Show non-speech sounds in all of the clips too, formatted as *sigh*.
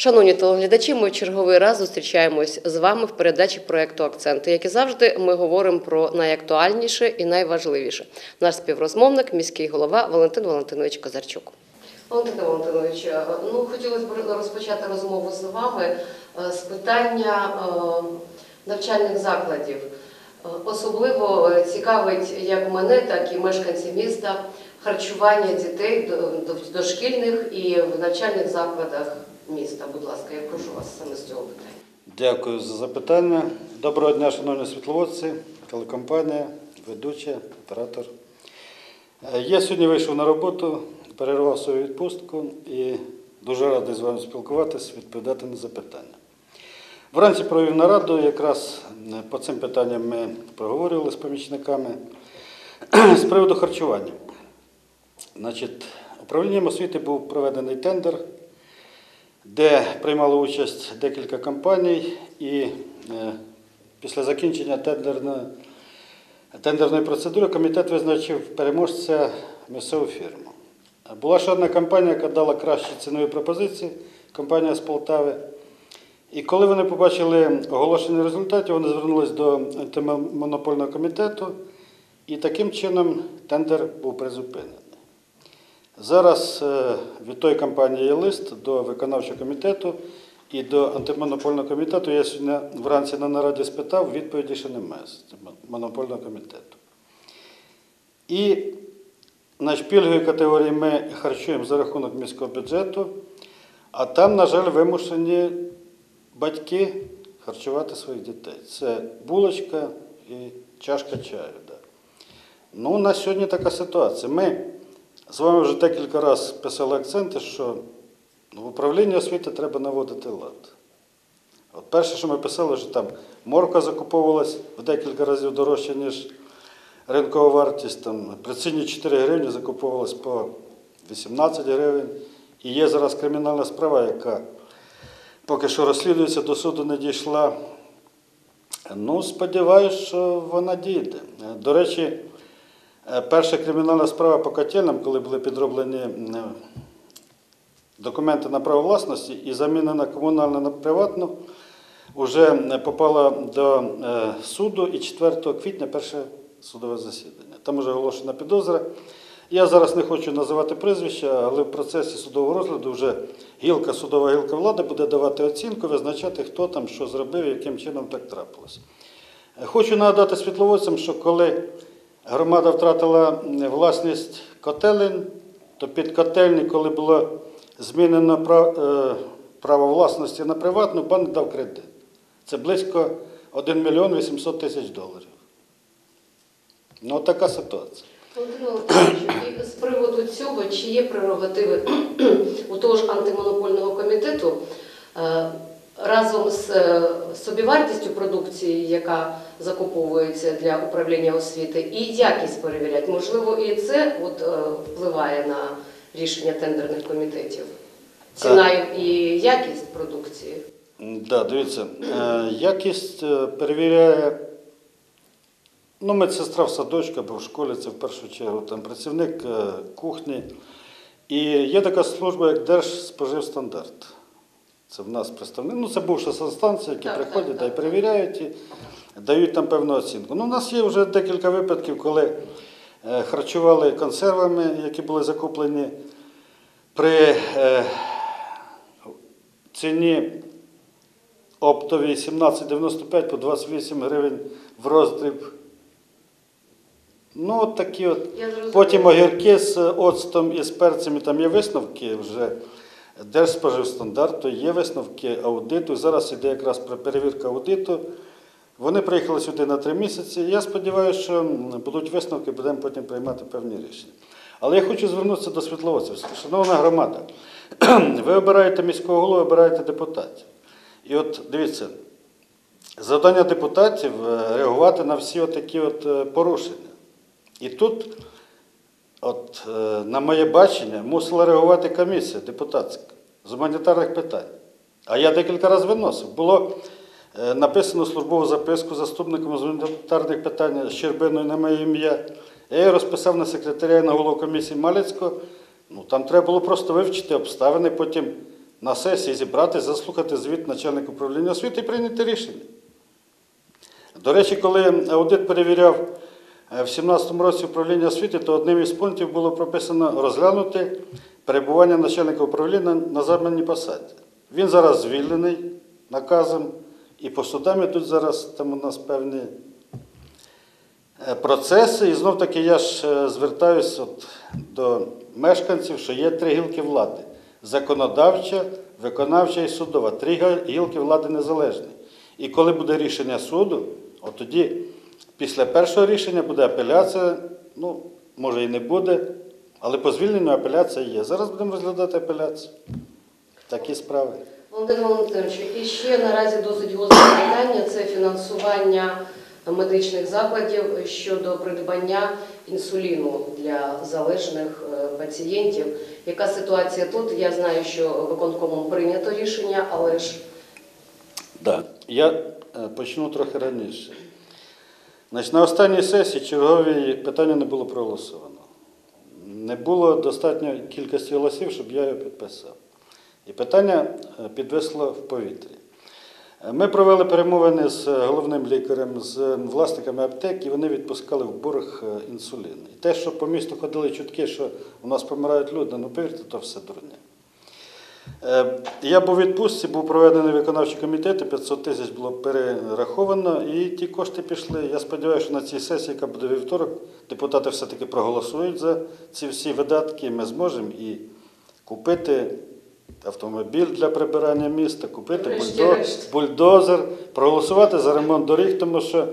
Шановні телеглядачі, ми в черговий раз зустрічаємось з вами в передачі проекту Акценти. Як і завжди, ми говоримо про найактуальніше і найважливіше. Наш співрозмовник, міський голова Валентин Валентинович Козарчук. Валентин Валентинович, е, ну хотілося б розпочати розмову з вами е, з питання е, навчальних закладів. Особливо цікавить як мене, так і мешканців міста харчування дітей до- до- дошкільних і в навчальних закладах міста. Будь ласка, я прошу вас саме з цього питання. Дякую за запитання. Доброго дня, шановні світловодці, телекомпанія, ведуча, оператор. Е, Я сьогодні вийшов на роботу, перервав свою відпустку і дуже радий з вами спілкуватися, відповідати на запитання. Вранці провів нараду, якраз е, по цим питанням ми проговорювали з помічниками *clears throat* з приводу харчування. Значить, управлінням освіти був проведений тендер де приймало участь декілька компаній, і е, після закінчення тендерної, тендерної процедури комітет визначив переможця місцеву фірму. Була ще одна компанія, яка дала кращі цінові пропозиції, компанія з Полтави. І коли вони побачили оголошення результатів, вони звернулись до антимонопольного комітету, і таким чином тендер був призупинений. Зараз е, від тої компанії лист до виконавчого комітету і до антимонопольного комітету. Я сьогодні вранці на нараді спитав, відповіді ще немає з монопольного комітету. І на пільговій категорії ми харчуємо за рахунок міського бюджету, а там, на жаль, вимушені батьки харчувати своїх дітей. Це булочка і чашка чаю. Ну, на сьогодні така ситуація. Ми з вами вже декілька разів писали акценти, що в управлінні освіти треба наводити лад. От перше, що ми писали, що там морка закуповувалась в декілька разів дорожче, ніж ринкова вартість. Там, при ціні 4 гривні закуповувалась по 18 гривень. І є зараз кримінальна справа, яка поки що розслідується, до суду не дійшла. Ну, сподіваюся, що вона дійде. До речі, Перша кримінальна справа по котельням, коли були підроблені е, документи на право власності і замінена комунальна на приватну, вже попала до е, суду і 4 квітня перше судове засідання. Там вже оголошена підозра. Я зараз не хочу називати прізвища, але в процесі судового розгляду вже гілка, судова гілка влади буде давати оцінку, визначати, хто там що зробив яким чином так трапилося. Е, Хочу нагадати світловодцям, що коли громада втратила власність котелень, то під котельні, коли було змінено е, право власності на приватну, банк дав кредит. Це близько 1 мільйон 800 тисяч доларів. Ну, така ситуація. Валентинович, з приводу цього, чи є прерогативи *clears throat* у того ж антимонопольного комітету е, разом з е, собівартістю продукції, яка закуповується для управління освіти, і якість перевіряти? Можливо, і це от, е, впливає на рішення тендерних комітетів? Ціна і якість продукції? М, Да, дивіться, е, якість перевіряє ну, медсестра в садочку або в школі, це в першу чергу, там працівник кухні. І є така служба, як Держспоживстандарт. Це в нас представник. Ну, це бувша санстанція, які Так, приходять так, та й так. перевіряють і дають там певну оцінку. Ну, у нас є вже декілька випадків, коли е, харчували консервами, які були закуплені при е, ціні оптовій 17,95 по 28 гривень в роздріб. Ну, от такі от. Потім огірки з оцтом і з перцями, там є висновки вже Держспоживстандарту, є висновки аудиту. Зараз іде якраз перевірка аудиту. Вони приїхали сюди на три місяці. Я сподіваюся, що будуть висновки, будемо потім приймати певні рішення. Але я хочу звернутися до світловодців. Шановна громада, *clears throat* ви обираєте міського голову, обираєте депутатів. І от дивіться, завдання депутатів е, реагувати на всі такі от е, порушення. І тут, от, е, на моє бачення, мусила реагувати комісія депутатська з гуманітарних питань. А я декілька разів виносив. Було е, написано службову записку заступником з гуманітарних питань Щербиною на моє ім'я. Я її розписав на секретаря і на голову комісії Малецького. Ну, там треба було просто вивчити обставини, потім на сесії зібратися, заслухати звіт начальника управління освіти і прийняти рішення. До речі, коли аудит перевіряв в 2017 році управління освіти, то одним із пунктів було прописано розглянути перебування начальника управління на займаній посаді. Він зараз звільнений наказом, і по судам ідуть зараз там у нас певні е, процеси. І знов таки я ж е, звертаюсь от до мешканців, що є три гілки влади: законодавча, виконавча і судова. Три гілки влади незалежні. І коли буде рішення суду, от тоді після першого рішення буде апеляція, ну, може і не буде, але по звільненню апеляція є. Зараз будемо розглядати апеляцію. Такі справи. Валентин Валентинович, і ще наразі досить гостре питання це фінансування медичних закладів щодо придбання інсуліну для залежних е, пацієнтів. Яка ситуація тут? Я знаю, що виконкомом прийнято рішення, але ж Да. Я е, почну трохи раніше. Значить, на останній сесії черговій питання не було проголосовано. Не було достатньо кількості голосів, щоб я його підписав. І питання е, підвисло в повітрі. Ми провели перемовини з головним лікарем, з власниками аптек, і вони відпускали в борг е, інсулін. І те, що по місту ходили чутки, що у нас помирають люди, ну повірте, то все дурня. Е, Я був у відпустці, був проведений виконавчий комітет, 500 тисяч було перераховано, і ті кошти пішли. Я сподіваюся, що на цій сесії, яка буде вівторок, депутати все-таки проголосують за ці всі видатки, ми зможемо і купити автомобіль для прибирання міста, купити бульдо- бульдозер, проголосувати за ремонт доріг, тому що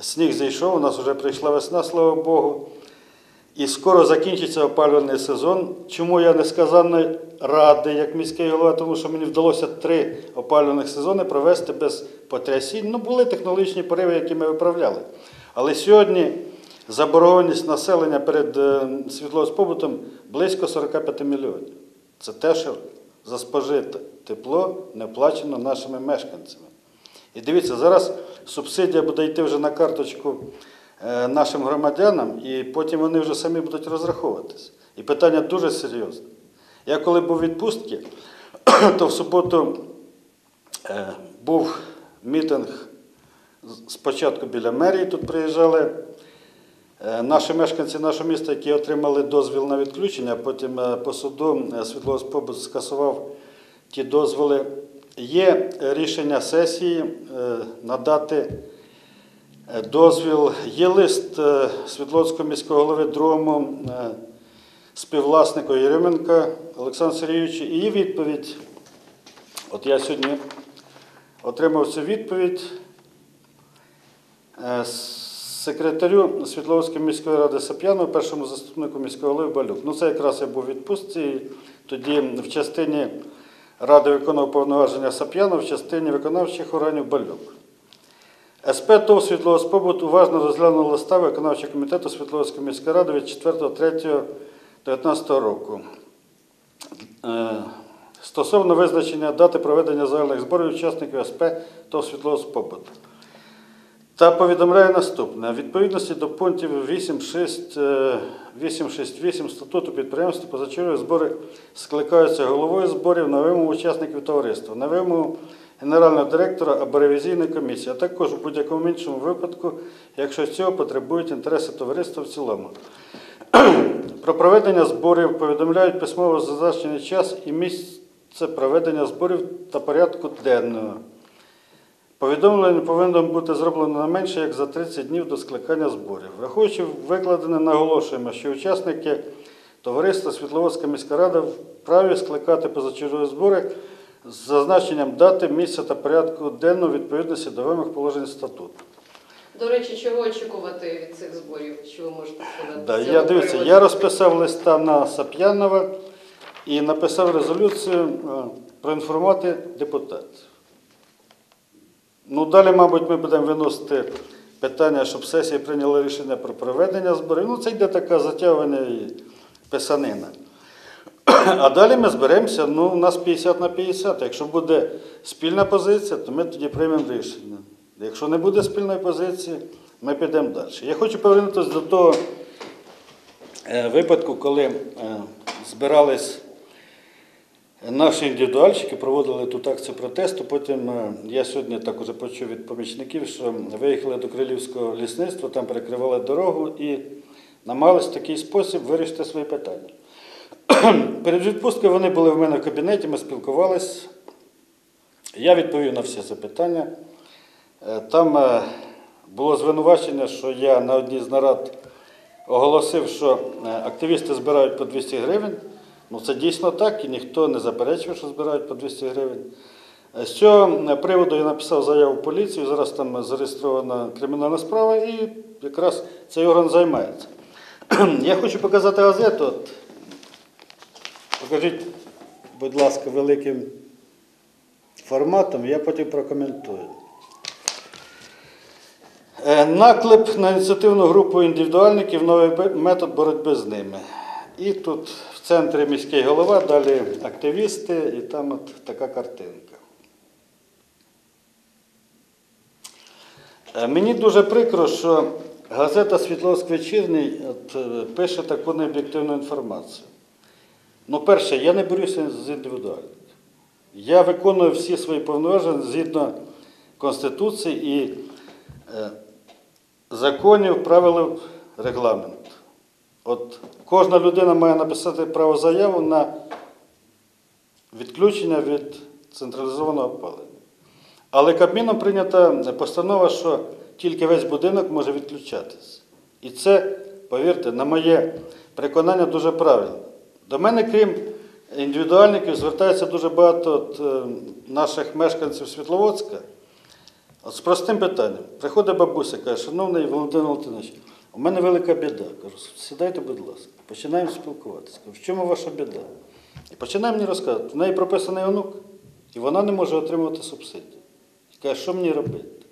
сніг зійшов, у нас вже прийшла весна, слава Богу. І скоро закінчиться опалювальний сезон. Чому я несказанно радий, як міський голова, тому що мені вдалося три опалювальних сезони провести без потрясінь. Ну, були технологічні пориви, які ми виправляли. Але сьогодні заборгованість населення перед е, світлоспобутом близько 45 мільйонів. Це те, що за спожите тепло не оплачено нашими мешканцями. І дивіться, зараз субсидія буде йти вже на карточку нашим громадянам, і потім вони вже самі будуть розраховуватися. І питання дуже серйозне. Я коли був у відпустці, *clears throat* то в суботу е, був мітинг спочатку біля мерії, тут приїжджали е, наші мешканці нашого міста, які отримали дозвіл на відключення, потім е, по суду е, світлоспобут скасував ті дозволи. Є рішення сесії е, надати е, дозвіл. Є лист е, Світловського міського голови другому е, співвласнику Єременка Олександру Сергійовичу. І відповідь. От я сьогодні отримав цю відповідь. Е, Секретарю Світловської міської ради Сап'янову, першому заступнику міського голови Балюк. Ну, це якраз я був у відпустці. Тоді в частині Ради виконував повноваження Сап'янов, в частині виконавчих органів Балюк. СП ТОВ «Світловоспобут» уважно розглянуло листа виконавчого комітету Світловської міської ради від 4.3.19 року. Е, Стосовно визначення дати проведення загальних зборів учасників СП ТОВ «Світловоспобут». Та повідомляє наступне. Відповідності до пунктів 8.6, е, 8.6.8 статуту підприємства позачергові збори скликаються головою зборів на вимогу учасників товариства, на вимогу генерального директора або ревізійної комісії, а також у будь-якому іншому випадку, якщо цього потребують інтереси товариства в цілому. *clears throat* Про проведення зборів повідомляють письмово зазначений час і місце проведення зборів та порядку денного. Повідомлення повинно бути зроблено не менше як за 30 днів до скликання зборів. Враховуючи викладене, наголошуємо, що учасники товариства Світловодська міська рада вправі скликати позачергові збори з зазначенням дати, місця та порядку денного відповідності до вимог положень статуту. до речі, чого очікувати від цих зборів? Що ви можете сказати? Да, я дивіться, приводу? я розписав листа на Сап'янова і написав резолюцію е, проінформувати депутатів. Ну, далі, мабуть, ми будемо виносити питання, щоб сесія прийняла рішення про проведення зборів. Ну, це йде таке затягування і писанина. *coughs* А далі ми зберемося, ну, у нас 50 на 50. Якщо буде спільна позиція, то ми тоді приймемо рішення. Якщо не буде спільної позиції, ми підемо далі. Я хочу повернутися до того е, випадку, коли е, збирались Наші індивідуальщики проводили тут акцію протесту. Потім е, я сьогодні також почув від помічників, що виїхали до Крилівського лісництва, там перекривали дорогу і намагалися в такий спосіб вирішити свої питання. *coughs* Перед відпусткою вони були в мене в кабінеті, ми спілкувалися. Я відповів на всі запитання. Е, Там е, було звинувачення, що я на одній з нарад оголосив, що е, активісти збирають по 200 гривень. Ну, це дійсно так, і ніхто не заперечує, що збирають по 200 гривень. З цього приводу я написав заяву поліцію, зараз там зареєстрована кримінальна справа, і якраз цей орган займається. *clears throat* Я хочу показати газету. Покажіть, будь ласка, великим форматом, я потім прокоментую. Е, Наклеп на ініціативну групу індивідуальників новий метод боротьби з ними. І тут в центрі міський голова, далі активісти, і там от така картинка. Е, Мені дуже прикро, що газета Світловськ вечірній е, пише таку необ'єктивну інформацію. Ну, перше, я не борюся з індивідуальників. Я виконую всі свої повноваження згідно Конституції і е, законів, правил регламенту. От кожна людина має написати право заяву на відключення від централізованого опалення. Але Кабміном прийнята постанова, що тільки весь будинок може відключатися. І це, повірте, на моє переконання дуже правильно. До мене, крім індивідуальників, звертається дуже багато от, е, наших мешканців Світловодська. От з простим питанням. Приходить бабуся, каже, шановний Валентин Валентинович, у мене велика біда. Кажу, сідайте, будь ласка. Починаємо спілкуватися. Кажу, в чому ваша біда? І починає мені розказувати. В неї прописаний онук, і вона не може отримувати субсидії. І каже, що мені робити?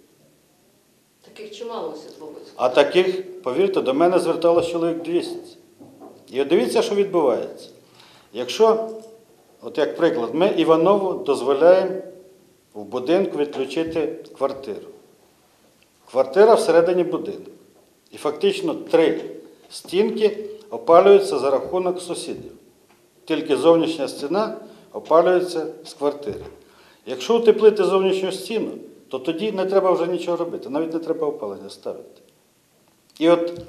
Таких чимало у Світловодську. А таких, повірте, до мене зверталося чоловік 200. І от дивіться, що відбувається. Якщо, от як приклад, ми Іванову дозволяємо в будинку відключити квартиру. Квартира всередині будинку. І фактично три стінки опалюються за рахунок сусідів. Тільки зовнішня стіна опалюється з квартири. Якщо утеплити зовнішню стіну, то тоді не треба вже нічого робити, навіть не треба опалення ставити. І от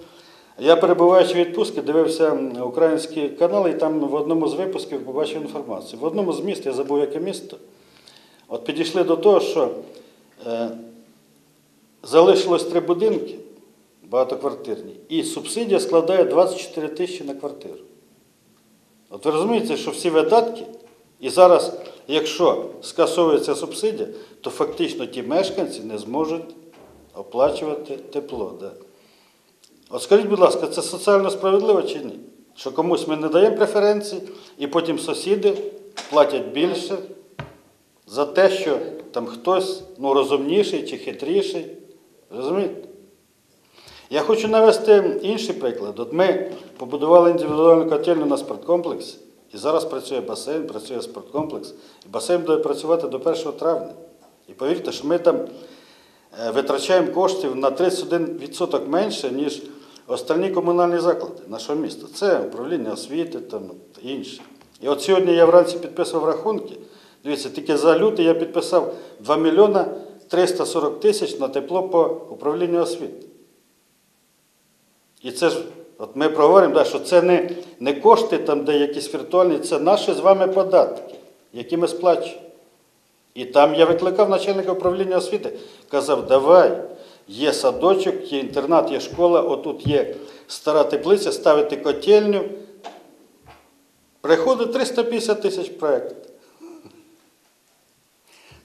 я, перебуваючи в відпустці, дивився українські канали, і там в одному з випусків побачив інформацію. В одному з міст, я забув, яке місто, от підійшли до того, що е, залишилось три будинки багатоквартирні, і субсидія складає 24 тисячі на квартиру. От ви розумієте, що всі видатки, і зараз, якщо скасовується субсидія, то фактично ті мешканці не зможуть оплачувати тепло. Да. От скажіть, будь ласка, це соціально справедливо чи ні? Що комусь ми не даємо преференції, і потім сусіди платять більше за те, що там хтось ну, розумніший чи хитріший. Розумієте? Я хочу навести інший приклад. От ми побудували індивідуальну котельню на спорткомплексі, і зараз працює басейн, працює спорткомплекс. І басейн буде працювати до 1 травня. І повірте, що ми там е, витрачаємо коштів на 31% менше, ніж остальні комунальні заклади нашого міста. Це управління освіти там, інше. І от сьогодні я вранці підписував рахунки. Дивіться, тільки за лютий я підписав 2 мільйона 340 тисяч на тепло по управлінню освіти. І це ж, от ми проговоримо, що це не, не кошти, там, де якісь віртуальні, це наші з вами податки, які ми сплачуємо. І там я викликав начальника управління освіти, казав, давай, є садочок, є інтернат, є школа, отут є стара теплиця, ставити котельню. Приходить 350 тисяч проєктів.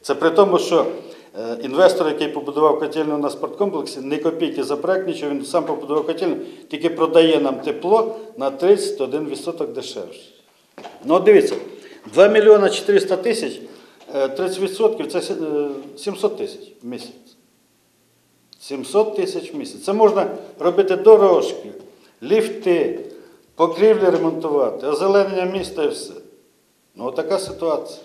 Це при тому, що е, інвестор, який побудував котельню на спорткомплексі, не копійки за проект, нічого, він сам побудував котельню, тільки продає нам тепло на 31% дешевше. Ну, от дивіться, 2 мільйона 400 тисяч, е, 30% це е, 700 тисяч в місяць. 700 тисяч в місяць. Це можна робити дорожки, ліфти, покрівлі ремонтувати, озеленення міста і все. Ну, така ситуація.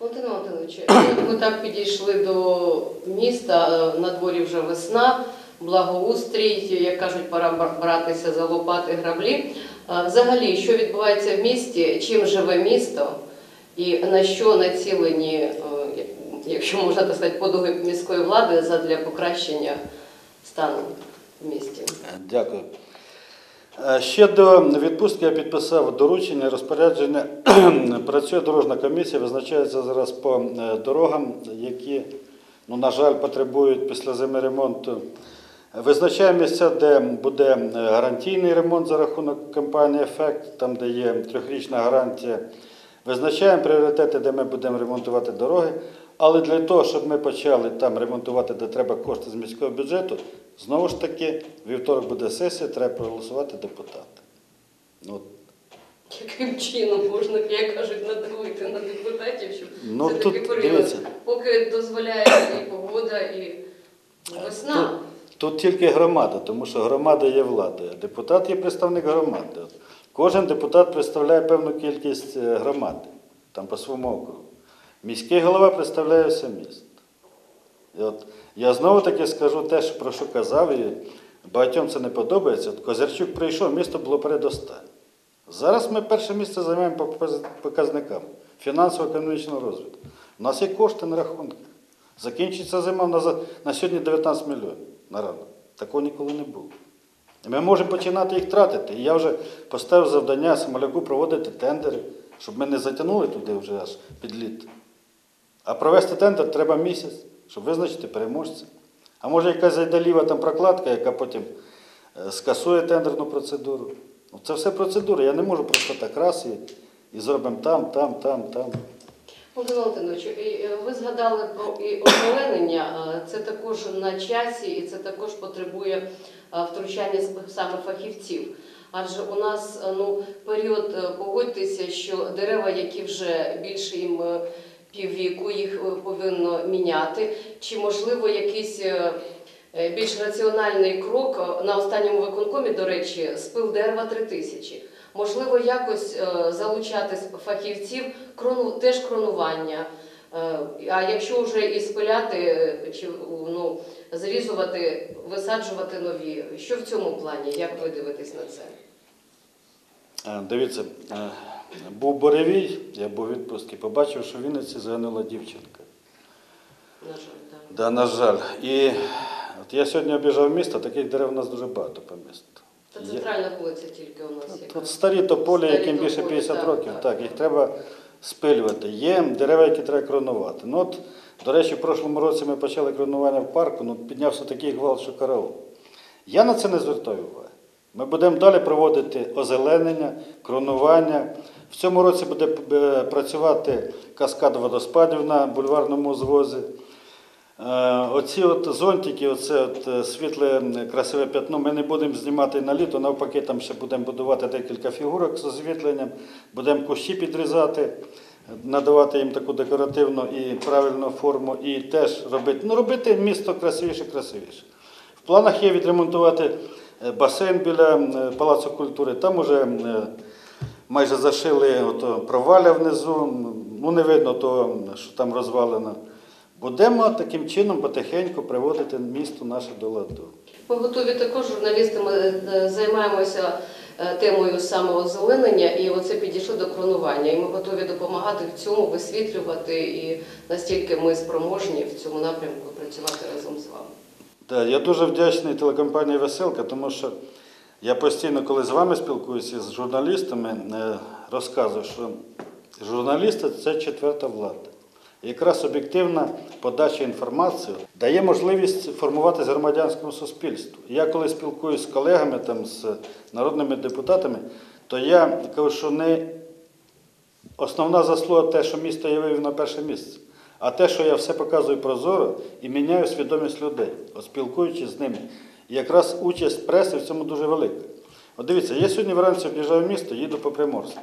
Валентин Валентинович, ви так підійшли до міста, на дворі вже весна, благоустрій, як кажуть, пора братися за лопати граблі. Взагалі, що відбувається в місті, чим живе місто і на що націлені, е, якщо можна так сказати, подуги міської влади задля покращення стану в місті? Дякую. Е, Ще до відпустки я підписав доручення, розпорядження. *clears throat* Працює дорожна комісія, визначається зараз по е, дорогам, які, ну, на жаль, потребують після зими ремонту. Визначає місця, де буде е, гарантійний ремонт за рахунок компанії Ефект, там, де є трьохрічна гарантія. Визначаємо пріоритети, де ми будемо ремонтувати дороги. Але для того, щоб ми почали там ремонтувати, де треба кошти з міського бюджету, знову ж таки, вівторок буде сесія, треба проголосувати депутати. Ну. Яким чином можна, як кажуть, надавити на депутатів, щоб Ну, це тут, такий період, поки дозволяє і погода, і весна. Тут, тут тільки громада, тому що громада є владою, а депутат є представник громади. Кожен депутат представляє певну кількість е, громади, там по своєму округу. Міський голова представляє все місто. Я знову таки скажу те, про що казав, і багатьом це не подобається. От Козярчук прийшов, місто було передостатньо. Зараз ми перше місце займаємо по показникам фінансово-економічного розвитку. У нас є кошти на рахунках. Закінчиться зима, на, на сьогодні 19 мільйонів на ранок. Такого ніколи не було. І ми можемо починати їх тратити. І я вже поставив завдання Смоляку проводити тендери, щоб ми не затягнули туди вже аж під літо. А провести тендер треба місяць, щоб визначити переможця. А може якась зайде ліва там прокладка, яка потім е, скасує тендерну процедуру. Ну, це все процедура. Я не можу просто так раз і, і зробимо там, там, там, там. Володимир Валентинович, е, ви згадали про і озеленення. Е, Це також на часі, і це також потребує втручання саме фахівців. Адже у нас ну, період, погодьтеся, що дерева, які вже більше їм піввіку, їх е, повинно міняти. Чи можливо якийсь е, е, більш раціональний крок на останньому виконкомі, до речі, спил дерева 3000. Можливо, якось залучати фахівців, теж кронування. А якщо вже і спиляти, чи ну, зрізувати, висаджувати нові, що в цьому плані? Як ви дивитесь на це? Е, Дивіться, е, був Боревій, я був у відпустці, побачив, що в Вінниці загинула дівчинка. На жаль, так. Да, на жаль. І от я сьогодні обіжав місто, таких дерев у нас дуже багато по місту. Та центральна вулиця тільки у нас. Тут старі тополі, Старі яким більше 50 так, років, так. так, їх треба спилювати. Є дерева, які треба кронувати. Ну от, до речі, в прошлому році ми почали кронування в парку, ну піднявся такий гвалт, що караул. Я на це не звертаю уваги. Ми будемо далі проводити озеленення, кронування. В цьому році буде е, працювати каскад водоспадів на бульварному звозі. Е, Оці от зонтики, оце от е, світле красиве п'ятно, ми не будемо знімати на літо, навпаки, там ще будемо будувати декілька фігурок з освітленням, будемо кущі підрізати, надавати їм таку декоративну і правильну форму, і теж робити, ну, робити місто красивіше, красивіше. В планах є відремонтувати басейн біля е, Палацу культури. Там уже е, майже зашили ото проваля внизу, ну не видно того, що там розвалено. Будемо таким чином потихеньку приводити місто наше до ладу. Ми готові також журналісти. Ми е, займаємося е, темою самоозеленення, і оце підійшло до кронування. І ми готові допомагати в цьому, висвітлювати, і настільки ми спроможні в цьому напрямку працювати разом з вами. Так, я дуже вдячний телекомпанії Веселка, тому що я постійно, коли з вами спілкуюся з журналістами, е, розказую, що журналісти це четверта влада. Якраз об'єктивна подача інформації дає можливість формуватися громадянському суспільству. Я коли спілкуюся з колегами, там, з народними депутатами, то я кажу, що не основна заслуга те, що місто я вивів на перше місце, а те, що я все показую прозоро і міняю свідомість людей, спілкуючись з ними. І якраз участь преси в цьому дуже велика. От дивіться, я сьогодні вранці об'їжджаю місто, їду по Приморську.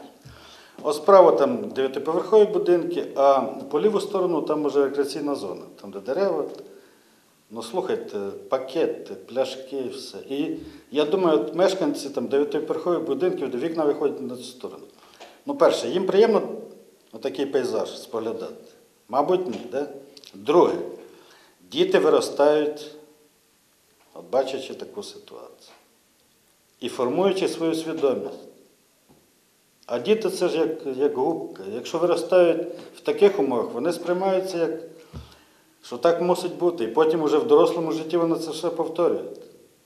Ось справа там дев'ятиповерхові будинки, а по ліву сторону там вже рекреаційна зона, там де дерева. Ну слухайте, пакети, пляшки, все. І я думаю, от мешканці там дев'ятиповерхових будинків, де вікна виходять на цю сторону. Ну, перше, їм приємно отакий пейзаж споглядати. Мабуть, ні. Да? Друге, діти виростають от бачачи таку ситуацію і формуючи свою свідомість. А діти це ж як, як губка. Якщо виростають в таких умовах, вони сприймаються як, що так мусить бути. І потім уже в дорослому житті вони це все повторюють.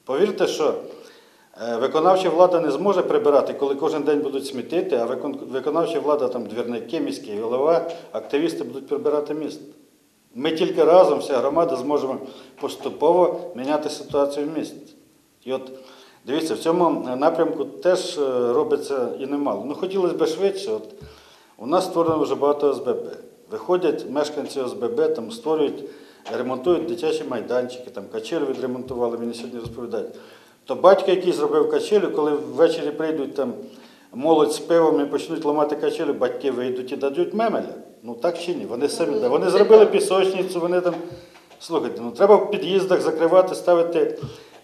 Повірте, що виконавча влада не зможе прибирати, коли кожен день будуть смітити, а виконавча влада, там двірники, міський голова, активісти будуть прибирати місто. Ми тільки разом, вся громада, зможемо поступово міняти ситуацію в місті. І от дивіться, в цьому напрямку теж е, робиться і немало. Ну, хотілося б швидше. От, у нас створено вже багато ОСББ. Виходять мешканці ОСББ, там створюють, ремонтують дитячі майданчики, там качелю відремонтували, мені сьогодні розповідають. То батько, який зробив качелю, коли ввечері прийдуть там молодь з пивом і почнуть ламати качелю, батьки вийдуть і дадуть мемеля. Ну так чи ні? Вони самі. Вони зробили пісочницю, вони там. Слухайте, ну треба в під'їздах закривати, ставити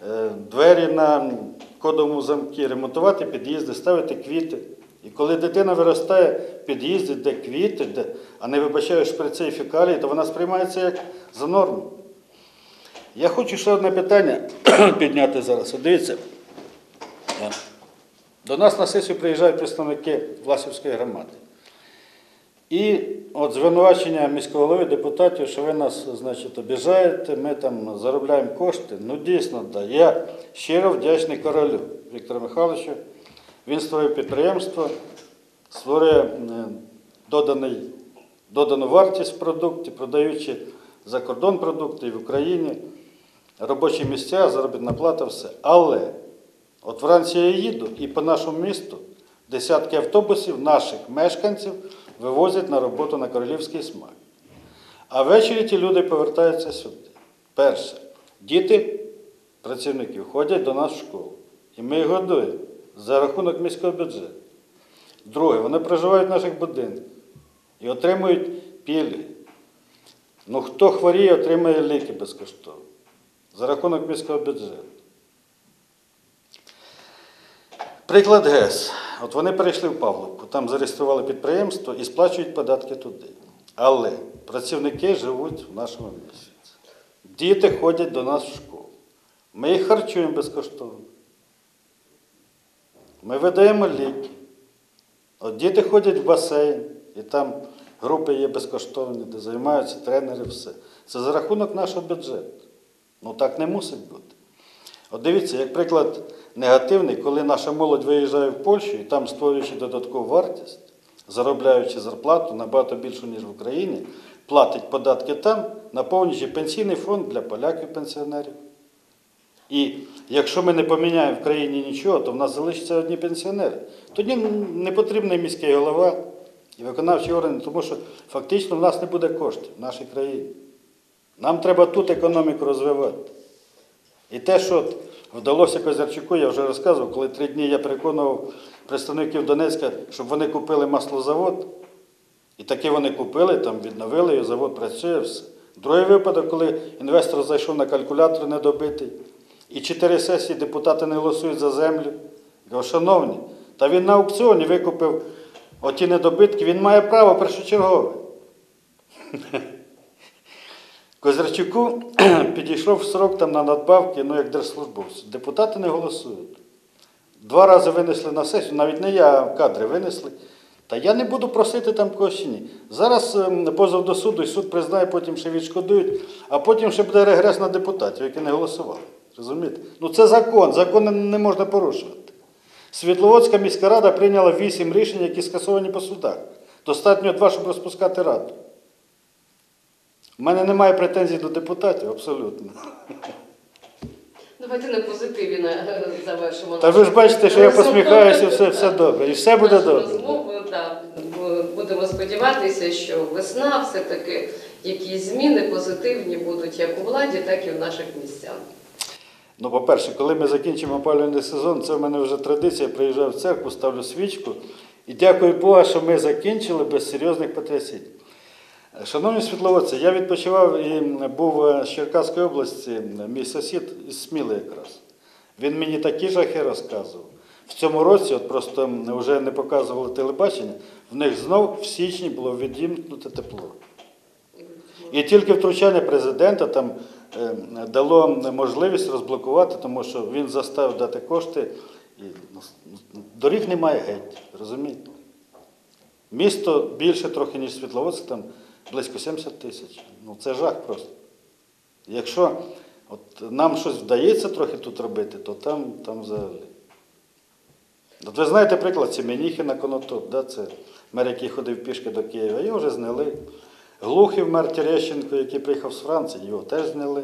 е, двері на кодовому замки, ремонтувати під'їзди, ставити квіти. І коли дитина виростає в під'їзді, де квіти, де, а не вибачаю шприци і фекалії, то вона сприймається як за норму. Я хочу ще одне питання *clears throat* підняти зараз. Дивіться, е, до нас на сесію приїжджають представники Власівської громади. І от звинувачення міського голови депутатів, що ви нас, значить, обіжаєте, ми там заробляємо кошти. Ну, дійсно, да. Я щиро вдячний королю Віктору Михайловичу. Він створив підприємство, створює е, доданий, додану вартість в продаючи за кордон продукти і в Україні, робочі місця, заробітна плата, все. Але от вранці я їду і по нашому місту десятки автобусів наших мешканців вивозять на роботу на королівський смак. А ввечері ті люди повертаються сюди. Перше, діти працівників ходять до нас в школу. І ми їх годуємо за рахунок міського бюджету. Друге, вони проживають в наших будинках і отримують пільги. Ну, хто хворіє, отримує ліки безкоштовно за рахунок міського бюджету. Приклад ГЕС. От вони перейшли в Павловку, там зареєстрували підприємство і сплачують податки туди. Але працівники живуть в нашому місці. Діти ходять до нас в школу. Ми їх харчуємо безкоштовно. Ми видаємо ліки. От діти ходять в басейн, і там групи є безкоштовні, де займаються тренери, все. Це за рахунок нашого бюджету. Ну так не мусить бути. От дивіться, як приклад негативний, коли наша молодь виїжджає в Польщу і там створюючи додаткову вартість, заробляючи зарплату набагато більшу, ніж в Україні, платить податки там, наповнюючи пенсійний фонд для поляків-пенсіонерів. І якщо ми не поміняємо в країні нічого, то в нас залишаться одні пенсіонери. Тоді не потрібний міський голова і виконавчі органи, тому що фактично в нас не буде коштів в нашій країні. Нам треба тут економіку розвивати. І те, що вдалося Козярчуку, я вже розказував, коли три дні я переконував представників Донецька, щоб вони купили маслозавод. І таки вони купили, там відновили, і завод працює все. Другий випадок, коли інвестор зайшов на калькулятор недобитий, і чотири сесії депутати не голосують за землю. Кажу, шановні, та він на аукціоні викупив оті недобитки, він має право першочергове. Козирчуку *clears throat* підійшов срок там на надбавки, ну як держслужбовцю. Депутати не голосують. Два рази винесли на сесію, навіть не я, кадри винесли. Та я не буду просити там когось ні. Зараз ем, позов до суду, і суд признає, потім ще відшкодують, а потім ще буде регрес на депутатів, які не голосували. Розумієте? Ну це закон, закон не можна порушувати. Світловодська міська рада прийняла вісім рішень, які скасовані по судах. Достатньо два, щоб розпускати раду. У мене немає претензій до депутатів, абсолютно. Давайте на позитиві на- е, завершимо. Та ви ж бачите, що я посміхаюся, все, все добре. І все буде нашу добре. розмову. Да. Бу- Будемо сподіватися, що весна все-таки якісь зміни позитивні будуть як у владі, так і в наших місцях. Ну, по-перше, коли ми закінчимо опалювальний сезон, це в мене вже традиція. Я приїжджаю в церкву, ставлю свічку. І дякую Богу, що ми закінчили без серйозних потрясінь. Шановні світловодці, я відпочивав і був з Черкаської області, мій сусід із Сміли якраз. Він мені такі жахи розказував. В цьому році, от просто вже не показували телебачення, в них знов в січні було відімкнуте тепло. І тільки втручання президента, там е, дало можливість розблокувати, тому що він заставив дати кошти. І доріг немає геть, розумієте? Місто більше трохи, ніж Світловодськ, там близько 70 тисяч. Ну це жах просто. Якщо от нам щось вдається трохи тут робити, то там, там взагалі. От ви знаєте приклад Сіменіхи на Конотоп, да? це мер, який ходив пішки до Києва, його вже зняли. Глухів мер Терещенко, який приїхав з Франції, його теж зняли.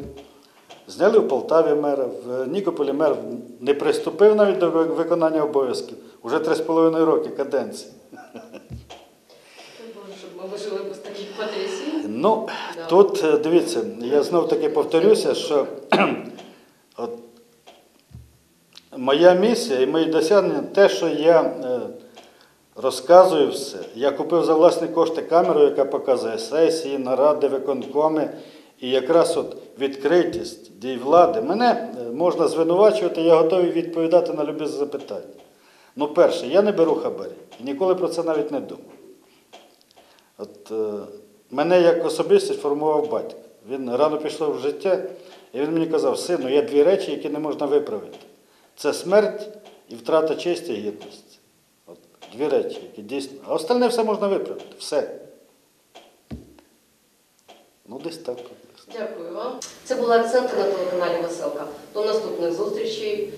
Зняли в Полтаві мера, в Нікополі мер не приступив навіть до виконання обов'язків. Уже 3,5 роки каденції. Щоб ми жили. Ну, тут е, дивіться, я знов таки повторюся, що *clears throat* от, моя місія і мої досягнення те, що я е, розказую все. Я купив за власні кошти камеру, яка показує сесії, наради, виконкоми. І якраз от відкритість дій влади. Мене е, можна звинувачувати, я готовий відповідати на любі запитання. Ну, перше, я не беру хабарі. Ніколи про це навіть не думав. От мене як особистість формував батько. Він рано пішов в життя, і він мені казав, сину, є дві речі, які не можна виправити. Це смерть і втрата честі і гідності. От, дві речі, які дійсно. А остальне все можна виправити. Все. Ну, десь так. Дякую вам. Це були акценти на телеканалі Веселка. До наступних зустрічей.